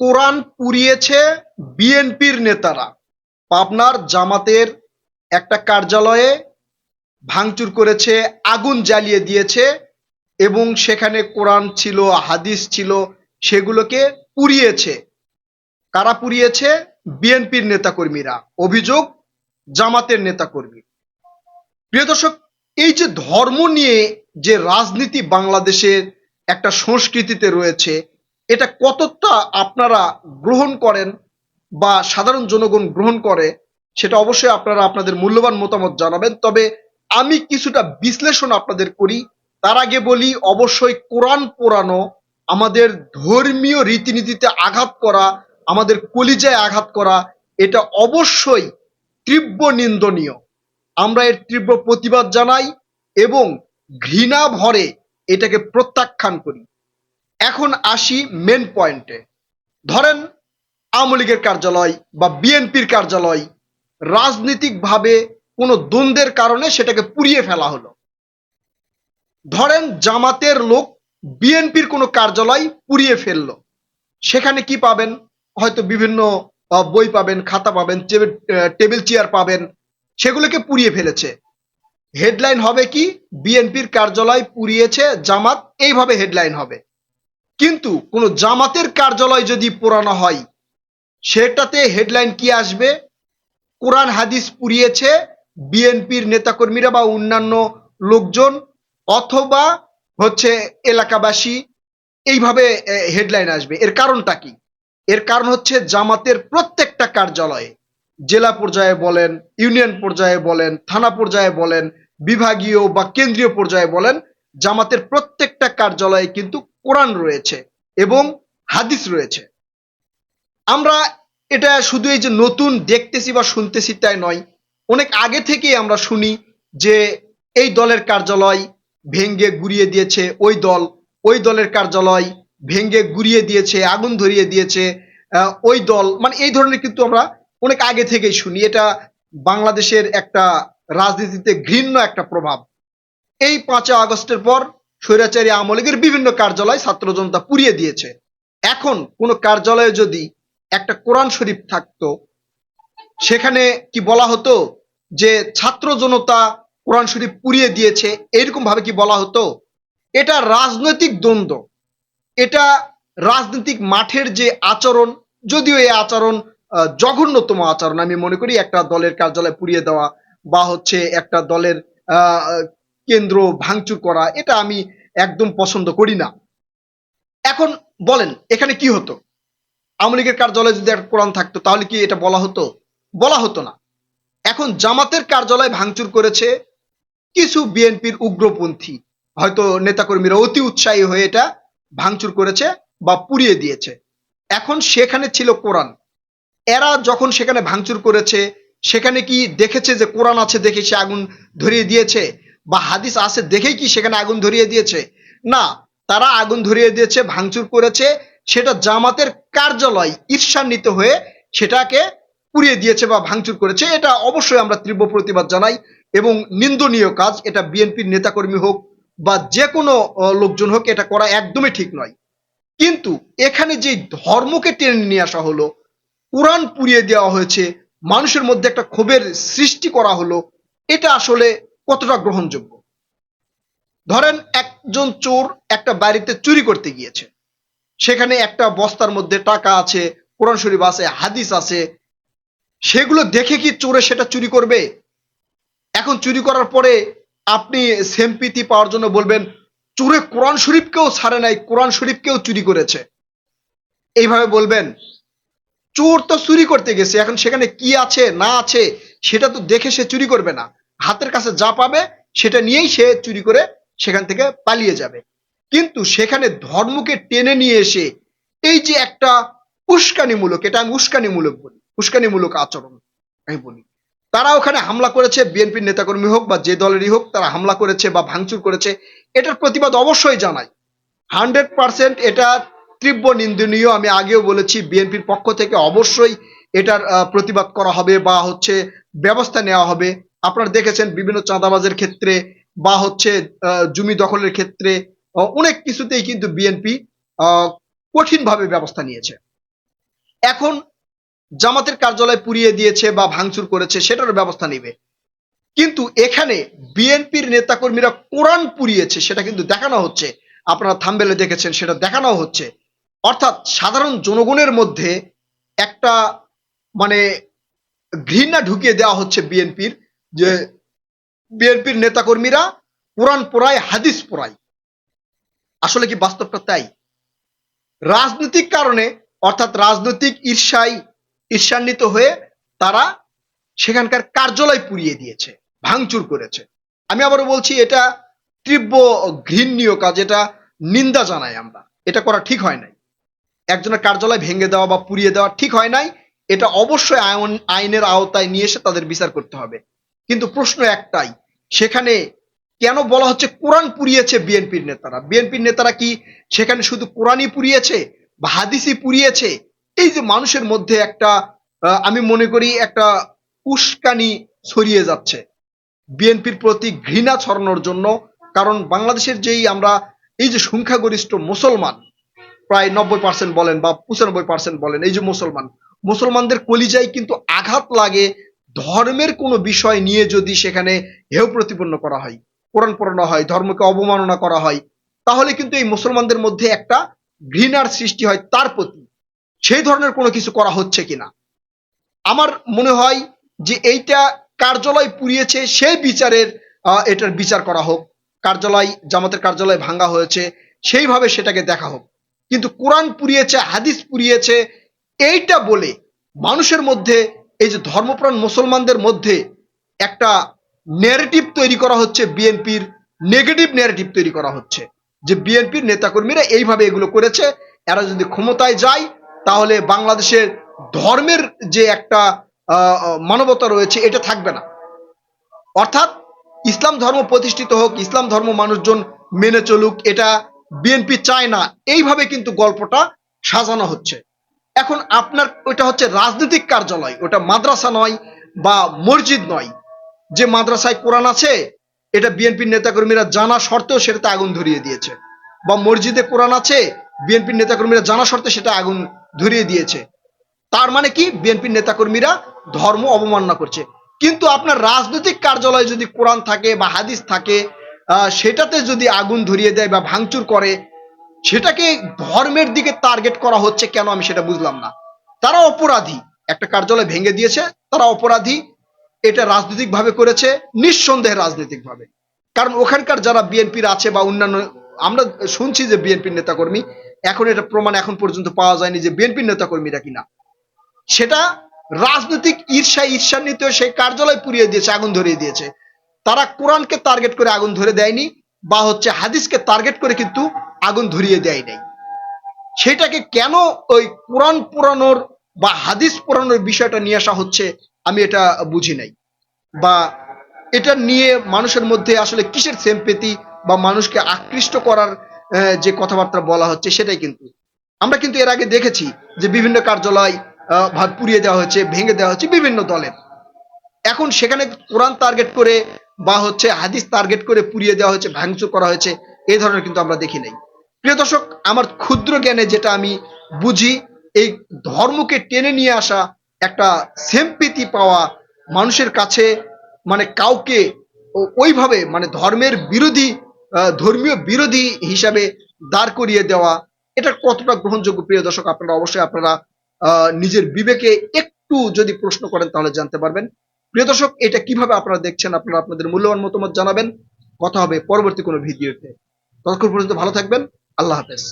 কোরআন পুড়িয়েছে বিএনপির নেতারা। পাবনার জামাতের একটা কার্যালয়ে ভাঙচুর করেছে, আগুন জ্বালিয়ে দিয়েছে এবং সেখানে কোরআন ছিল, হাদিস ছিল, সেগুলোকে পুড়িয়েছে। কারা পুড়িয়েছে? বিএনপির নেতাকর্মীরা। অভিযোগ, জামাতের নেতাকর্মী। প্রিয় দর্শক, এই যে ধর্ম নিয়ে যে রাজনীতি বাংলাদেশের একটা সংস্কৃতিতে রয়েছে এটা কতটা আপনারা গ্রহণ করেন বা সাধারণ জনগণ গ্রহণ করে, সেটা অবশ্যই আপনারা আপনাদের মূল্যবান মতামত জানাবেন। তবে আমি কিছুটা বিশ্লেষণ আপনাদের করি। তার আগে বলি, অবশ্যই কোরআন পোড়ানো, আমাদের ধর্মীয় রীতিনীতিতে আঘাত করা, আমাদের কলিজায় আঘাত করা, এটা অবশ্যই তীব্র নিন্দনীয়। আমরা এর তীব্র প্রতিবাদ জানাই এবং ঘৃণা ভরে এটাকে প্রত্যাখ্যান করি। এখন আসি মেন পয়েন্টে ধরেন, আওয়ামী লীগের কার্যালয় বা বিএনপির কার্যালয় রাজনৈতিকভাবে কোনো দ্বন্দ্বের কারণে সেটাকে পুড়িয়ে ফেলা হলো। ধরেন, জামাতের লোক বিএনপির কোনো কার্যালয় পুড়িয়ে ফেলল। সেখানে কি পাবেন? হয়তো বিভিন্ন বই পাবেন, খাতা পাবেন টেবিল চেয়ার পাবেন, সেগুলোকে পুড়িয়ে ফেলেছে। হেডলাইন হবে কি? বিএনপির কার্যালয় পুড়িয়েছে, জামাত, এইভাবে হেডলাইন হবে। কিন্তু কোনো জামাতের কার্যালয় যদি পোড়ানো হয়, সেটাতে হেডলাইন কি আসবে? কোরআন হাদিস পুড়িয়েছে, বিএনপির নেতাকর্মীরা বা অন্যান্য লোকজন অথবা হচ্ছে এলাকাবাসী, এইভাবে হেডলাইন আসবে। এর কারণটা কি? এর কারণ হচ্ছে জামাতের প্রত্যেকটা কার্যালয়ে, জেলা পর্যায়ে বলেন, ইউনিয়ন পর্যায়ে বলেন, থানা পর্যায়ে বলেন, বিভাগীয় বা কেন্দ্রীয় পর্যায়ে বলেন জামাতের প্রত্যেকটা কার্যালয়ে কিন্তু কোরআন রয়েছে এবং হাদিস রয়েছে। আমরা এটা শুধু এই যে নতুন দেখতেছি বা শুনতেছি তাই নয়, অনেক আগে থেকেই আমরা শুনি যে এই দলের কার্যালয় ভেঙ্গে গুড়িয়ে দিয়েছে, ওই দল, ওই দলের কার্যালয় ভেঙ্গে গুড়িয়ে দিয়েছে, আগুন ধরিয়ে দিয়েছে ওই দল মানে এই ধরনের কিন্তু আমরা অনেক আগে থেকেই শুনি। এটা বাংলাদেশের একটা রাজনীতিতে ঘৃণ্য একটা প্রভাব। এই পাঁচই আগস্টের পর স্বৈরাচারী আওয়ামী লীগের বিভিন্ন কার্যালয় ছাত্র জনতা পুড়িয়ে দিয়েছে। এখন কোনো কার্যালয়ে যদি একটা কোরআন শরীফ থাকতো, সেখানে কি বলা হতো যে ছাত্র জনতা কোরআন শরীফ পুড়িয়ে দিয়েছে এরকম ভাবে কি বলা হতো? এটা রাজনৈতিক দ্বন্দ্ব। এটা রাজনৈতিক মাঠের যে আচরণ, যদিও এই আচরণ জঘন্যতম আচরণ, আমি মনে করি একটা দলের কার্যালয় পুড়িয়ে দেওয়া বা হচ্ছে একটা দলের কেন্দ্র ভাঙচুর করা, এটা আমি একদম পছন্দ করি না। এখন বলেন, এখানে কি হতো? আওয়ামী লীগের কার্যালয়ে যদি একটা কোরআন থাকতো, তাহলে কি এটা বলা হতো? বলা হতো না। এখন জামাতের কার্যালয় ভাঙচুর করেছে কিছু বিএনপির উগ্রপন্থী। হয়তো নেতাকর্মীরা অতি উৎসাহী হয়ে এটা ভাঙচুর করেছে বা পুড়িয়ে দিয়েছে। এখন সেখানে ছিল কোরআন। এরা যখন সেখানে ভাঙচুর করেছে, সেখানে কি দেখেছে যে কোরআন আছে দেখে সে আগুন ধরিয়ে দিয়েছে? বা হাদিস আছে দেখেই কি সেখানে আগুন ধরিয়ে দিয়েছে? না, তারা আগুন ধরিয়ে দিয়েছে, ভাঙচুর করেছে, সেটা জামাতের কার্যালয় ঈর্ষান্বিত হয়ে সেটাকে পুড়িয়ে দিয়েছে বা ভাঙচুর করেছে। এটা অবশ্যই আমরা তীব্র প্রতিবাদ জানাই এবং নিন্দনীয় কাজ, এটা বিএনপির নেতাকর্মী হোক বা যে কোনো লোকজন হোক, এটা করা একদমই ঠিক নয়। কিন্তু এখানে যে ধর্মকে টেনে নিয়ে আসা হলো, কোরআন পুড়িয়ে দেওয়া হয়েছে, মানুষের মধ্যে একটা ক্ষোভের সৃষ্টি করা হলো, এটা আসলে কতটা গ্রহণযোগ্য? ধরেন একজন চোর একটা বাড়িতে চুরি করতে গিয়েছে। সেখানে একটা বস্তার মধ্যে টাকা আছে, কোরআন শরীফ আছে, হাদিস আছে। সেগুলো দেখে কি চোরে সেটা চুরি করবে? এখন চুরি করার পরে আপনি সেমপিতি পাওয়ার জন্য বলবেন, চোরে কোরআন শরীফকেও ছাড়ে নাই, কোরআন শরীফকেও চুরি করেছে। এইভাবে বলবেন, চোর তো চুরি করতে গেছে, এখন সেখানে কি আছে, না আছে, সেটা তো দেখে সে চুরি করবে না। হাতের কাছে যা পাবে, সেটা নিয়েই সে চুরি করে সেখান থেকে পালিয়ে যাবে। কিন্তু সেখানে ধর্মকে টেনে নিয়ে এসে এই যে একটা উস্কানিমূলক, এটা আমি উস্কানিমূলক বলি, উস্কানিমূলক আচরণ আমি বলি। তারা ওখানে হামলা করেছে, বিএনপির নেতাকর্মী হোক বা যে দলেরই হোক, তারা হামলা করেছে বা ভাঙচুর করেছে, এটার প্রতিবাদ অবশ্যই জানাই। হান্ড্রেড পার্সেন্ট এটা তীব্র নিন্দনীয়, আমি আগেও বলেছি, বিএনপির পক্ষ থেকে অবশ্যই এটার প্রতিবাদ করা হবে বা হচ্ছে ব্যবস্থা নেওয়া হবে। আপনারা দেখেছেন বিভিন্ন চাঁদাবাজের ক্ষেত্রে বা হচ্ছে জমি দখলের ক্ষেত্রে অনেক কিছুতেই কিন্তু বিএনপি কঠিনভাবে ব্যবস্থা নিয়েছে। এখন জামাতের কার্যালয় পুড়িয়ে দিয়েছে বা ভাঙচুর করেছে সেটার ব্যবস্থা নেবে। কিন্তু এখানে বিএনপির নেতাকর্মীরা কোরআন পুড়িয়েছে, সেটা কিন্তু দেখানো হচ্ছে। আপনারা থাম্বেলে দেখেছেন, সেটা দেখানো হচ্ছে। অর্থাৎ সাধারণ জনগণের মধ্যে একটা মানে ঘৃণা ঢুকিয়ে দেওয়া হচ্ছে বিএনপির যে বিএনপির নেতাকর্মীরা কোরআন পোড়ায়, হাদিস পোড়ায়। আসলে কি বাস্তবটা তাই? রাজনৈতিক কারণে, অর্থাৎ রাজনৈতিক ঈর্ষায় ঈর্ষান্বিত হয়ে তারা সেখানকার কার্যালয় পুড়িয়ে দিয়েছে, ভাঙচুর করেছে। আমি আবারও বলছি, এটা তীব্র ঘৃণনীয় কাজ এটা নিন্দা জানাই আমরা। এটা করা ঠিক হয় নাই। একজনের কার্যালয় ভেঙে দেওয়া বা পুড়িয়ে দেওয়া ঠিক হয় নাই। এটা অবশ্যই আইনের আওতায় নিয়ে এসে তাদের বিচার করতে হবে। কিন্তু প্রশ্ন একটাই, সেখানে কেন বলা হচ্ছে কোরআন পুড়িয়েছে বিএনপির নেতারা? বিএনপির নেতারা কি সেখানে শুধু কোরআনই পুড়িয়েছে বা হাদিসই পুড়িয়েছে? এই যে মানুষের মধ্যে একটা আমি মনে করি একটা উস্কানি ছড়িয়ে যাচ্ছে বিএনপির প্রতি ঘৃণা ছড়ানোর জন্য, কারণ বাংলাদেশের যেই আমরা, এই যে সংখ্যাগরিষ্ঠ মুসলমান, প্রায় নব্বই পার্সেন্ট বলেন বা পঁচানব্বই পার্সেন্ট বলেন, এই যে মুসলমান, মুসলমানদের কলিজায় কিন্তু আঘাত লাগে ধর্মের কোনো বিষয় নিয়ে যদি সেখানে হেয় প্রতিপন্ন করা হয়, কোরআন পড়ানো হয়, ধর্মকে অবমাননা করা হয়, তাহলে কিন্তু এই মুসলমানদের মধ্যে একটা ঘৃণার সৃষ্টি হয় তার প্রতি। সেই ধরনের কোনো কিছু করা হচ্ছে কিনা? আমার মনে হয় যে এইটা কার্যালয় পুড়িয়েছে, সেই বিচারের এটার বিচার করা হোক। কার্যালয়, জামাতের কার্যালয় ভাঙ্গা হয়েছে, সেইভাবে সেটাকে দেখা হোক। কিন্তু কোরআন পুড়িয়েছে, হাদিস পুড়িয়েছে, এইটা বলে মানুষের মধ্যে এই যে ধর্মপ্রাণ মুসলমানদের মধ্যে একটা ন্যারেটিভ তৈরি করা হচ্ছে বিএনপির নেগেটিভ ন্যারেটিভ তৈরি করা হচ্ছে। যে বিএনপির নেতাকর্মীরা এইভাবে এগুলো করেছে, এরা যদি ক্ষমতায় যায়, তাহলে বাংলাদেশের ধর্মের যে একটা মানবতা রয়েছে, এটা থাকবে না। অর্থাৎ ইসলাম ধর্ম প্রতিষ্ঠিত হোক, ইসলাম ধর্ম মানুষজন মেনে চলুক, এটা বিএনপি চায় না। এইভাবে কিন্তু গল্পটা সাজানো হচ্ছে। এখন আপনার ওটা হচ্ছে রাজনৈতিক কার্যালয়, ওটা মাদ্রাসা নয় বা মসজিদ নয়। যে মাদ্রাসায় কোরআন আছে, এটা বিএনপির নেতাকর্মীরা জানা সত্ত্বেও সেটাতে আগুন ধরিয়ে দিয়েছে। বা মসজিদে কোরআন আছে, বিএনপির নেতাকর্মীরা জানা সত্ত্বেও সেটা আগুন ধরিয়ে দিয়েছে। তার মানে কি? বিএনপির নেতাকর্মীরা ধর্ম অবমাননা করছে। কিন্তু আপনার রাজনৈতিক কার্যালয়ে যদি কোরআন থাকে বা হাদিস থাকে সেটাতে যদি আগুন ধরিয়ে দেয় বা ভাঙচুর করে সেটাকে ধর্মের দিকে টার্গেট করা হচ্ছে কেন আমি সেটা বুঝলাম না। তারা অপরাধী। একটা কার্যালয় ভেঙে দিয়েছে, তারা অপরাধী। এটা রাজনৈতিক ভাবে করেছে, নিঃসন্দেহে রাজনৈতিক ভাবে কারণ ওখানকার যারা বিএনপির আছে বা অন্যান্য, আমরা শুনছি যে বিএনপির নেতাকর্মী, এখন এটা প্রমাণ এখন পর্যন্ত পাওয়া যায়নি যে বিএনপির নেতাকর্মীরা কিনা। সেটা রাজনৈতিক ঈর্ষা, ঈর্ষান্বিত সেই কার্যালয় পুড়িয়ে দিয়েছে, আগুন ধরিয়ে দিয়েছে। তারা কোরআনকে টার্গেট করে আগুন ধরে দেয়নি, বা হচ্ছে হাদিসকে টার্গেট করে কিন্তু আগুন ধরিয়ে দেয় নাই। সেটাকে কেন ওই কোরআন পুরানোর বা হাদিস পুরানোর বিষয়টা নিয়ে আসা হচ্ছে আমি এটা বুঝি নাই। বা এটা নিয়ে মানুষের মধ্যে আসলে কিসের সেম্পেতি বা মানুষকে আকৃষ্ট করার যে কথাবার্তা বলা হচ্ছে সেটাই কিন্তু। আমরা কিন্তু এর আগে দেখেছি যে বিভিন্ন কার্যালয় ভাগ পুড়িয়ে দেওয়া হয়েছে, ভেঙে দেওয়া হচ্ছে বিভিন্ন দলের। এখন সেখানে কোরআন টার্গেট করে বা হচ্ছে হাদিস টার্গেট করে পুড়িয়ে দেওয়া হয়েছে, ভাঙচুর করা হয়েছে। এই ধরনের কিন্তু আমরা দেখি নাই। প্রিয় দর্শক, আমার ক্ষুদ্র জ্ঞানে যেটা আমি বুঝি, এই ধর্মকে টেনে নিয়ে আসা একটা সেম্পিতি পাওয়া মানুষের কাছে মানে কাউকে ওইভাবে মানে ধর্মের বিরোধী ধর্মীয় বিরোধী হিসাবে দাঁড় করিয়ে দেওয়া, এটা কতটা গ্রহণযোগ্য? প্রিয় দর্শক, আপনারা অবশ্যই আপনারা নিজের বিবেকে একটু যদি প্রশ্ন করেন তাহলে জানতে পারবেন। প্রিয় দর্শক, এটা কীভাবে আপনারা দেখছেন, আপনারা আপনাদের মূল্যবান মতামত জানাবেন। কথা হবে পরবর্তী কোনো ভিডিওতে। ততক্ষণ পর্যন্ত ভালো থাকবেন। আল্লাহ হাফেজ।